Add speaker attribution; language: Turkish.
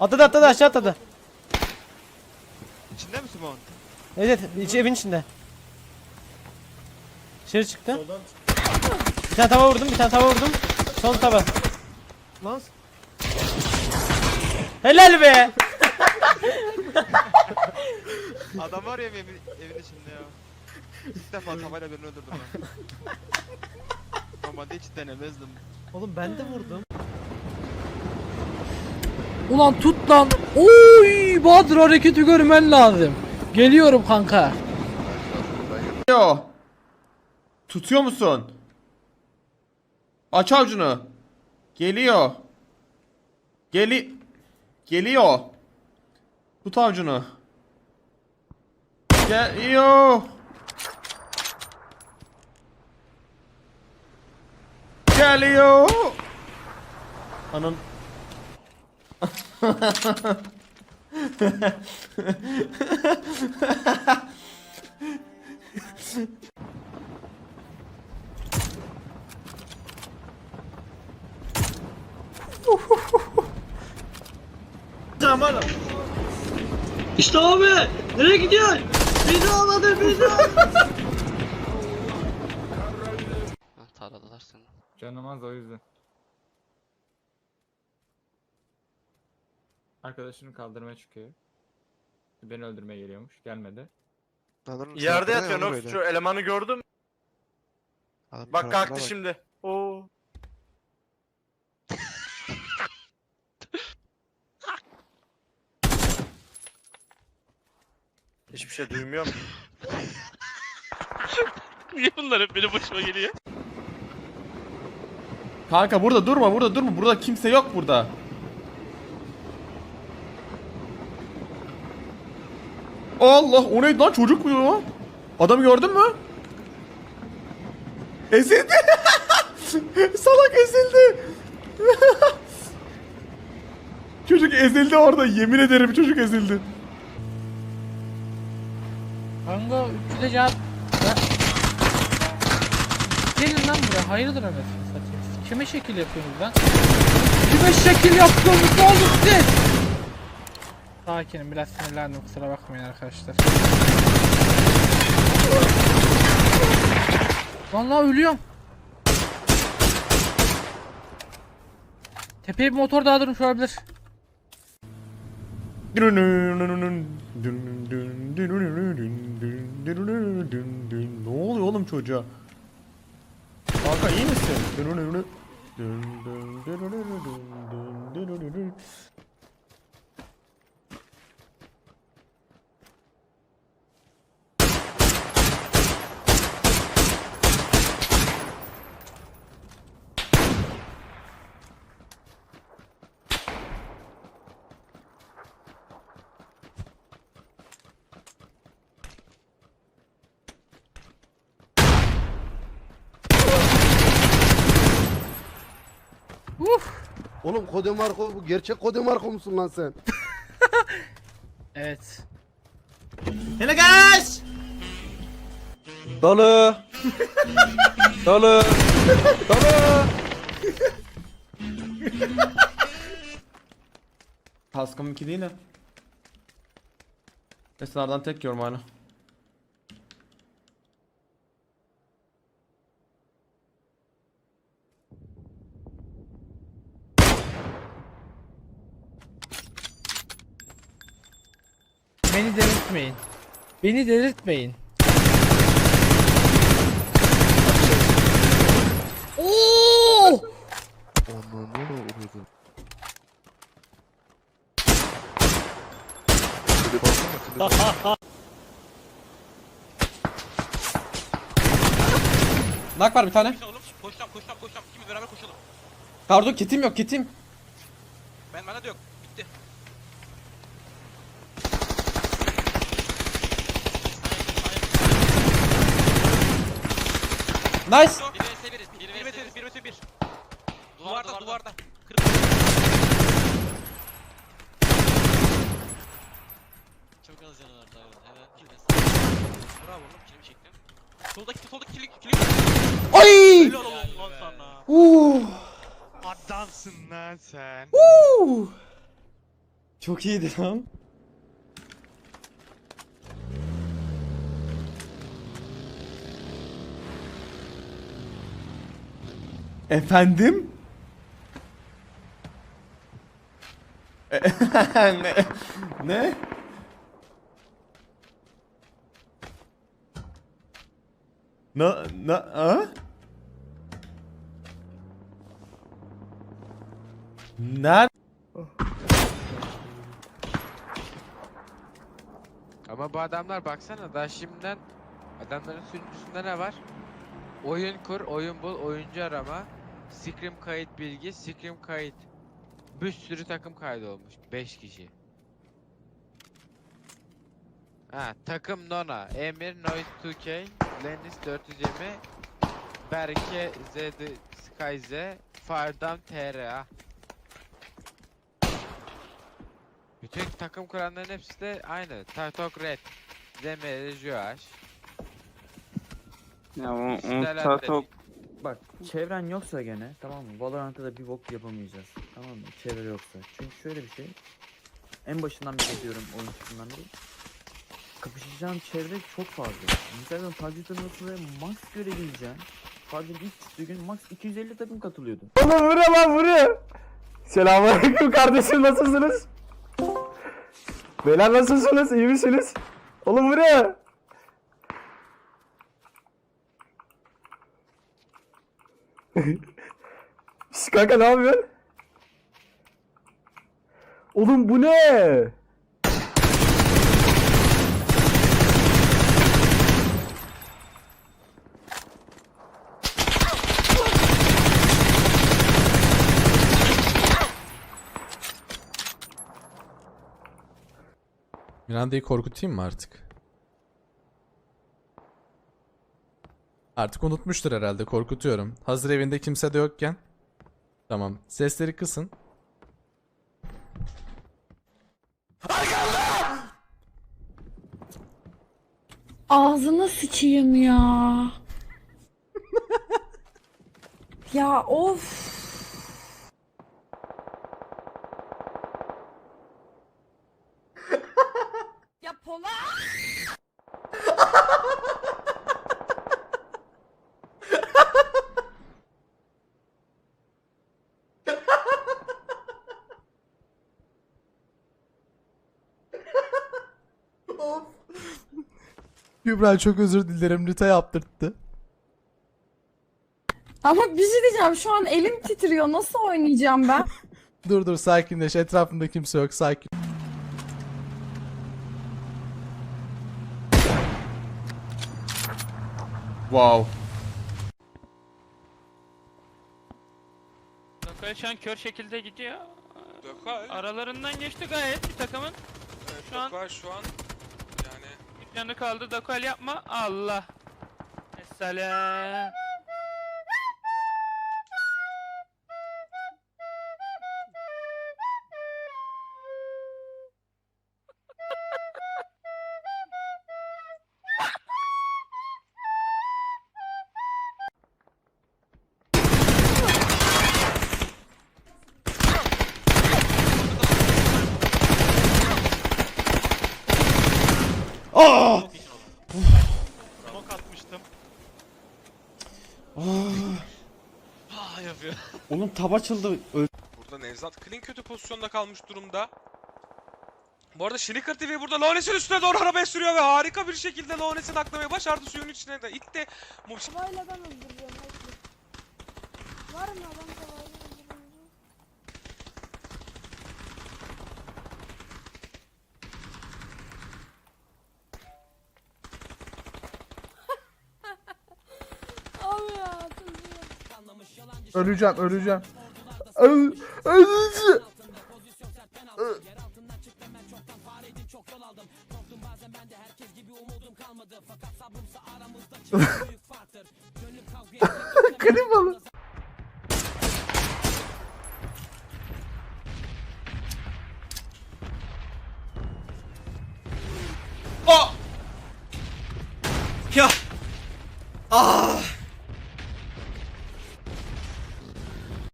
Speaker 1: Atladı atladı aşağı atladı.
Speaker 2: İçinde mi Simon?
Speaker 1: Evet evet iç, evin içinde. Dışarı çıktı.
Speaker 3: Soldan
Speaker 1: Bir tane tava vurdum bir tane tava vurdum. Son tava.
Speaker 3: Lan
Speaker 1: Helal be.
Speaker 2: Adam var ya evin, evin içinde ya. İlk defa tavayla birini öldürdüm ben. Normalde hiç denemezdim.
Speaker 3: oğlum ben de vurdum.
Speaker 4: Ulan tut lan. Oy Bahadır hareketi görmen lazım. Geliyorum kanka.
Speaker 5: Yo. Tutuyor musun? Aç avucunu. Geliyor. Geli Geliyor. Tut avucunu. Geliyor. Geliyor. Anın
Speaker 6: İşte abi nereye gidiyorsun? Bizi ağladı bizi
Speaker 7: Ha, taradılar seni.
Speaker 8: Canım az o yüzden. Arkadaşını kaldırmaya çıkıyor. Beni öldürmeye geliyormuş. Gelmedi.
Speaker 9: Yerde yatıyor Nox. Şu elemanı gördün mü?
Speaker 2: Adam
Speaker 9: Bak
Speaker 2: tarafına
Speaker 9: kalktı şimdi. Oo. Hiçbir şey duymuyorum.
Speaker 7: Niye bunlar hep benim başıma geliyor?
Speaker 5: Kanka burada durma burada durma burada kimse yok burada. Allah o neydi lan çocuk mu o? Adamı gördün mü? Ezildi. Salak ezildi. çocuk ezildi orada yemin ederim çocuk ezildi.
Speaker 4: Kanka üçüde cevap. Gelin lan buraya hayırdır. Siz Kime şekil yapıyorsunuz lan? Kime şekil yapıyorsunuz oğlum siz? Sakinim biraz sinirlendim kusura bakmayın arkadaşlar. Vallahi ölüyorum. Tepeye bir motor daha durmuş olabilir.
Speaker 5: Ne oluyor oğlum çocuğa? Kanka iyi misin?
Speaker 10: Oğlum Kode Marco bu gerçek Kode Marco musun lan sen?
Speaker 4: Evet.
Speaker 1: Hello guys.
Speaker 3: Dolu. Dolu. Dolu.
Speaker 5: Kaskım 2 değil de. Esnardan tek yiyorum hala.
Speaker 4: Beni delirtmeyin. Beni delirtmeyin. Oo!
Speaker 2: Ne vurdu? Şöyle baksana şöyle
Speaker 1: Nak var bir tane.
Speaker 7: Oğlum koşacağım koşacağım koşacağım. İkimiz beraber koşalım.
Speaker 1: Pardon kitim yok kitim.
Speaker 7: Ben bana da yok.
Speaker 1: Nice.
Speaker 7: 1 vs 1. 1 vs 1. 1 vs 1. Duvarda duvarda. Çok az canı var daha. Hemen kill Bravo oğlum kilimi çektim. Soldaki soldaki kill kill.
Speaker 1: Ay.
Speaker 7: Helal olsun lan sana.
Speaker 1: Uh.
Speaker 2: Adamsın lan sen.
Speaker 1: Uh. Çok iyiydi lan.
Speaker 5: Efendim? ne? Ne? Na na a? Nerede?
Speaker 2: Ama bu adamlar baksana daha şimdiden adamların sunucusunda ne var? Oyun kur, oyun bul, oyuncu arama, scrim kayıt bilgi, scrim kayıt. Bir sürü takım kaydı olmuş. 5 kişi. Ha, takım Nona, Emir, Noise 2K, Lennis 420, Berke, Zed, Skyze, Firedown TRA. Bütün takım kuranların hepsi de aynı. Tartok Red, Demir, Joash.
Speaker 6: Ya o,
Speaker 2: Siteler
Speaker 3: Bak çevren yoksa gene tamam mı? Valorant'ta da bir bok yapamayacağız. Tamam mı? Çevre yoksa. Çünkü şöyle bir şey. En başından beri diyorum oyun çıktığından beri. Kapışacağın çevre çok fazla. Mesela PUBG turnuvasında max görebileceğin PUBG'nin ilk çıktığı gün max 250 takım katılıyordu.
Speaker 5: Oğlum vuruyor lan vuruyor. Selamünaleyküm kardeşim nasılsınız? Beyler nasılsınız? İyi misiniz? Oğlum vuruyor. Kanka ne yapıyorsun? Oğlum bu ne?
Speaker 11: Miranda'yı korkutayım mı artık? Artık unutmuştur herhalde korkutuyorum. Hazır evinde kimse de yokken. Tamam. Sesleri kısın.
Speaker 12: Ağzına sıçayım ya. ya of. ya Polat.
Speaker 11: Kübra çok özür dilerim. Rita yaptırttı.
Speaker 12: Ama bir şey diyeceğim şu an elim titriyor. Nasıl oynayacağım ben?
Speaker 11: Dur dur sakinleş. Etrafında kimse yok. Sakin.
Speaker 5: Wow.
Speaker 4: Dokal şu an kör şekilde gidiyor. Aralarından geçti gayet bir takımın. Şu an
Speaker 9: şu an
Speaker 4: canı kaldı. Dokal yapma. Allah. Esselam.
Speaker 1: Oğlum tab açıldı.
Speaker 9: Burada Nevzat Klin kötü pozisyonda kalmış durumda. Bu arada Şinikar TV burada Lones'in üstüne doğru arabaya sürüyor ve harika bir şekilde Lones'in aklamayı başardı suyun içine de. İlk de
Speaker 12: Havayla ben öldüreceğim. Var mı adam havayla
Speaker 5: Öleceğim, öleceğim. Öl, öleceğim.